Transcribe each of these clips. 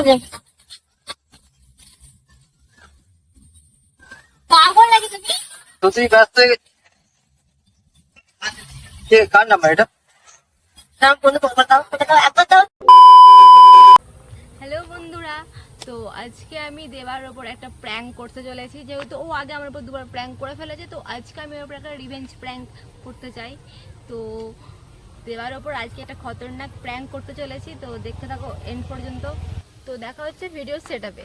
তোকে পাগল লাগে তুমি? তো তুই ব্যস্ত কে কার নাম্বার এটা? নাম বন্ধু ফোন দাও ফোন দাও একবার দাও। হ্যালো বন্ধুরা। তো আজকে আমি দেবার ওপর একটা প্র্যাঙ্ক করতে চলেছি। যেহেতু ও আগে আমার উপর দুবার প্র্যাঙ্ক করে ফেলেছে তো আজকে আমি ওর উপর একটা রিভেঞ্জ প্র্যাঙ্ক করতে চাই। তো দেবার ওপর আজকে একটা খতরনাক প্র্যাঙ্ক করতে চলেছি। তো দেখতে থাকো এন্ড পর্যন্ত। তো দেখা হচ্ছে ভিডিও সেট আপে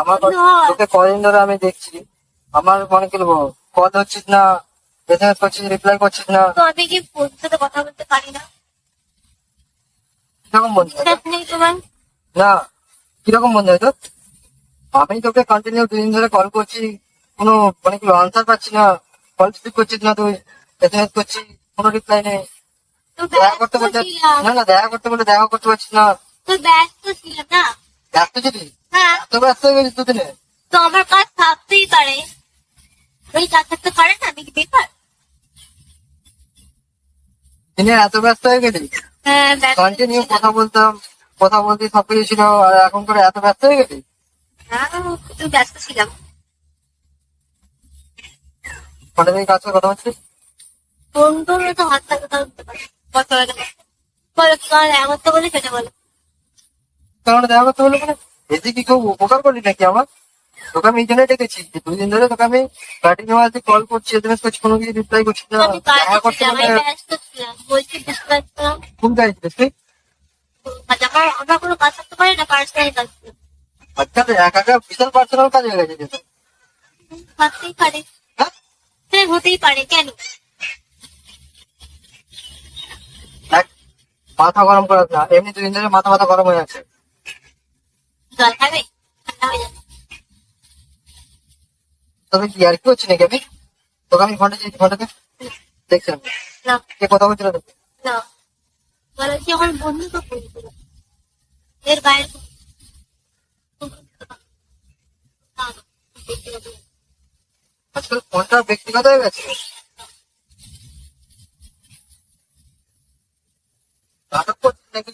আমার তোকে কদিন ধরে আমি দেখছি। আমার মনে কি বলব? কল হচ্ছিস না এসএমএস করছিস রিপ্লাই করছিস না। তো আমি কি বন্ধুর সাথে কথা বলতে পারি না? কীরকম বন্ধু হয় তোর? নেই তোমার? না কীরকম বন্ধু হয় তোর? আমি তোকে কন্টিনিউ দুদিন ধরে কল করছি কোনো মানে কি আনসার পাচ্ছি না। কল রিসিভ করছিস না তুই এসএমএস করছিস কোনো রিপ্লাই নেই। দেখা করতে বলতে না না দেখা করতে বলতে দেখা করতে পারছিস না। তো ব্যস্ত ছিলাম না। ব্যস্ত ছিলি? ব্যস্ত হয়ে গেছিস দুদিনে? তো আমার কাজ থাকতেই পারে। ওই কাজ থাকতে পারে না আমি কি বেকার? দিনে এত ব্যস্ত হয়ে গেছিস? হ্যাঁ ব্যস্ত কন্টিনিউ কথা বলতাম কথা বলতে সবকিছু ছিল আর এখন করে এত ব্যস্ত হয়ে গেছিস? হ্যাঁ একটু ব্যস্ত ছিলাম। কন্টিনিউ কাজ করে কথা বলছিস? বন্ধুর তো হাত থাকতে বলতে পারে। বলো কি তো বলে সেটা বলো? কারণ দেখা করতে মানে এতে কি খুব উপকার করলি নাকি আমার? তোকে আমি এই জন্য ডেকেছি যে দুই দিন ধরে তোকে আমি কন্টিনিউ আজকে কল করছি এসএমএস করছি কোনো কিছু রিপ্লাই করছিস না। দেখা করতে ছিলাম কোন কাজ ছিলিস তুই আজ আমার আমার কোনো কাজ থাকতে পারে না পার্সোনাল কাজ আচ্ছা একা একা বিশাল পার্সোনাল কাজ হয়ে গেছে কিন্তু। পারে। হ্যাঁ? হতেই পারে কেন? মাথা গরম করাস না এমনি দুদিন ধরে মাথা মাথা গরম হয়ে আছে। জল খাবে ঠান্ডা হয়ে যাবে তবে কি আর কি হচ্ছে নাকি আমি? তোকে আমি ফোনটা চেয়েছি ফোনটাকে দেখছিলাম না। কে কথা বলছিল তোকে? না। বলো কি আমার বন্ধু তো ফোন করো এর বাইরে না, না, ব্যক্তিগত। আজকাল ফোনটা ব্যক্তিগত হয়ে গেছে? নাটক করছিস নাকি?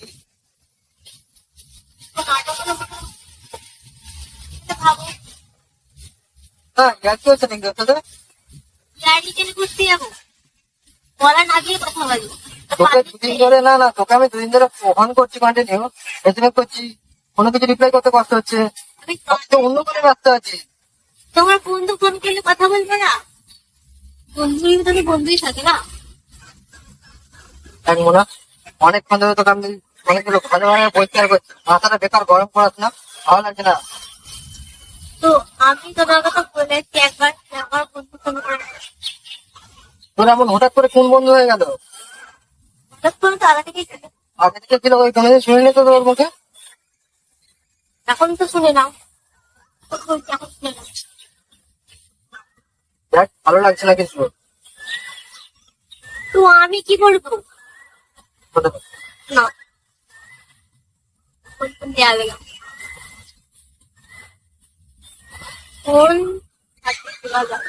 কি হচ্ছে নাকি হচ্ছে তোমার বন্ধু ফোন কথা বলবে না না অনেকক্ষণ ধরে তোকে আমি অনেকগুলো ভালো ভালো পরিষ্কার করছি মাথাটা বেকার গরম করাস না ভালো লাগছে না তো আমি তোমার কথা বলেছি একবার আমার বন্ধু ফোন তোর এমন হঠাৎ করে কোন বন্ধু হয়ে গেল? হঠাৎ করে তো আগে থেকেই ছিল। আগে থেকে ছিল ওই কোনোদিন শুনিনি তো তোর মুখে? এখন তো শুনে নাও এখন শুনে নাও দেখ ভালো লাগছে না কিছু। তো আমি কি বলব? না। ফোন ফোন দেওয়া গেল। ফোন থাকলে যাবে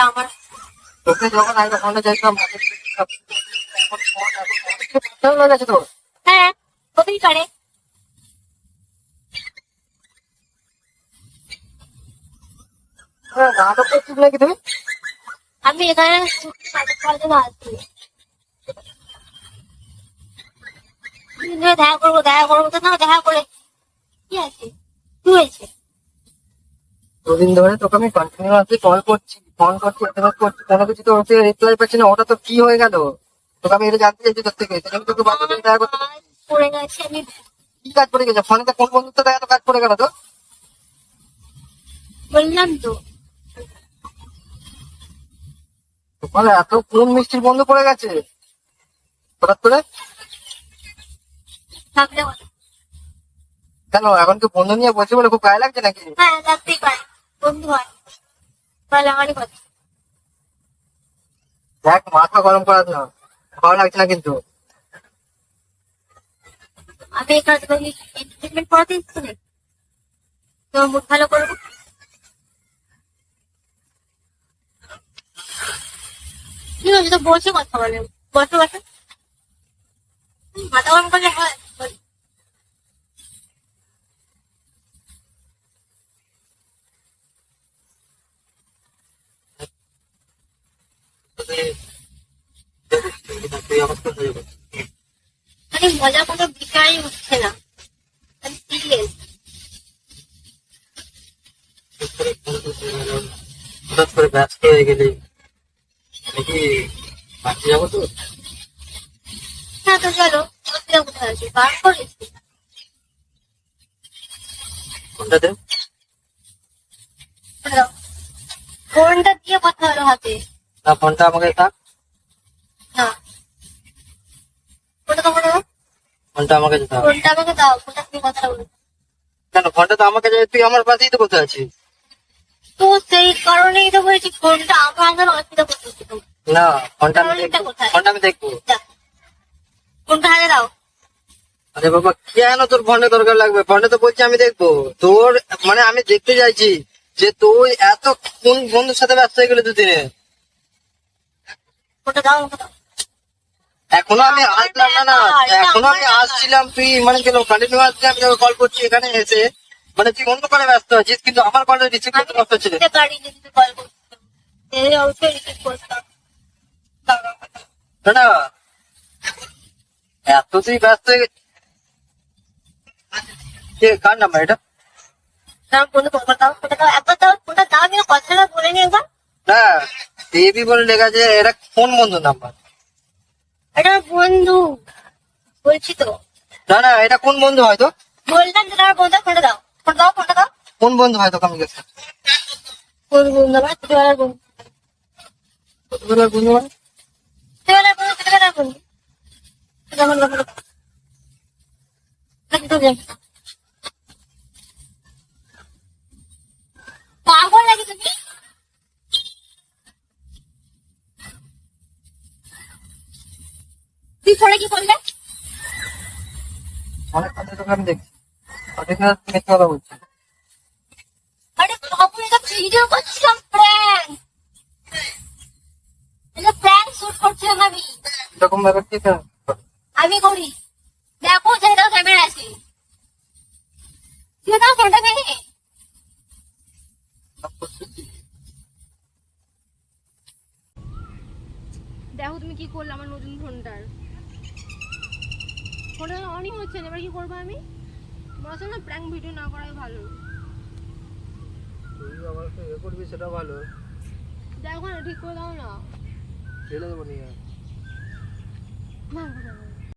আমার তোকে যখন আগে ফোন হয়ে হতেই পারে। হ্যাঁ, নাটক করছিস নাকি তুমি আমি এখানে সাড়ে করার জন্য আসছি দেখা করব দেখা করব তো না দেখা করে কি আছে? কি হয়েছে? দুদিন ধরে তোকে আমি কন্টিনিউয়াসলি কল করছি ফোন করছি এসএমএস করছি কোনো কিছু তো ওতে রিপ্লাই পাচ্ছি না? ওটা তো কি হয়ে গেল? তোকে আমি এটা জানতে চাইছি তোর থেকে সেজন্য তোকে দেখা করতে আমি। কি কাজ পড়ে গেছে? ফোনে কোন বন্ধুত্ব দেখা তো কাজ পড়ে গেল তো? বললাম তো। মানে এত কোন মিষ্টির বন্ধু পড়ে গেছে। হঠাৎ করে? কেন? এখন কি বন্ধু নিয়ে বসে বলে খুব গায়ে লাগছে নাকি? হ্যাঁ থাকতেই পারে। বন্ধু হয়। তাহলে আমারই কথা। দেখ মাথা গরম করাস না ভালো লাগছে না কিন্তু। আমি এখানে এন্টারটেনমেন্ট করাতে তোমার মুড ভালো করব? কি হয়েছে তো বসে কথা বলে। বসে বসে। মাথা গরম করলে হয় বল। মানে মজা কোনো বিষয়ই উঠছে না। সিরিয়াস হঠাৎ করে ব্যস্ত হয়ে গেলে। নাকি বাকি যাব তো? হ্যাঁ তো চলো অসুবিধা কোথায় আছে বার করেছি কোনটা ফোনটা দিয়ে কথা হলো হাতে। না ফোনটা আমাকে থাক না ফোনটা তোমাকে দাও ফোনটা আমাকে দিতে ফোনটা আমাকে দাও ফোনটা তুমি কথা বলো। কেন ফোনটা তো আমাকে তুই আমার পাশেই তো বসে আছিস। তো সেই কারণেই তো বলেছি ফোনটা আমার আগে অসুবিধা করতেছি না ফোনটা আমি ফোনটা দেখব। আমি দেখব। ফোনটা হাতে দাও। আরে বাবা কেন তোর দরকার লাগবে? তো বলছি আমি দেখব। তোর মানে আমি দেখতে চাইছি যে তুই এত কোন বন্ধুর সাথে ব্যস্ত হয়ে গেলি দুদিনে? ফোনটা দাও। এখনও আমি আসলাম না না। এখনও আমি আসছিলাম তুই মানে কেন কন্টিনিউ আসছিলাম আমি তোকে কল করছি এখানে এসে। মানে তুই অন্য কলে ব্যস্ত আছিস কিন্তু আমার কলটা রিসিভ করতে ব্যস্ত ছিল। কল। না না। এত তুই ব্যস্ত হয়ে গে- কে কার নাম্বার এটা? দাও, ফোনটা তোমার দাও ফোনটা দাও একবার দাও ফোনটা দাও আমি কথাটা বলে নি একবার না দেবী বলে লেখা আছে এটা কোন বন্ধু নাম্বার এটা বন্ধু বলছি তো। না না এটা কোন বন্ধু হয়তো বললাম যে আমার বন্ধু ফোনটা দাও ফোনটা দাও ফোনটা দাও। কোন বন্ধু হয়তো আমি গেছি? কোন বন্ধু আমার? ছোটবেলার বন্ধু। ছোটবেলার বন্ধু মানে? ছোটবেলার বন্ধু ছোটবেলার বন্ধু। পাগল লাগে তুমি? তুই কি করলে অনেক কথা তোকে আমি দেখছি। অনেক মিথ্যে কথা বলছি। আরে বাবু এটা ভিডিও করছিলাম প্র্যাঙ্ক এটা প্র্যাঙ্ক শুট করছিলাম আমি? এরকম ব্যাপার কি কেন? আমি করি। দেখো যেটা ক্যামেরা আছে তুই দাও ফোনটা ভেঙে দেখো তুমি কি করলে আমার নতুন ফোনটার ফোনটা অনই হচ্ছে না এবার কি করব আমি? বলছো না প্র্যাঙ্ক ভিডিও না করাই ভালো। তুই আমার এ করবি সেটা ভালো। দেখো না ঠিক করে দাও না। ফেলে দেবো নিয়ে। না।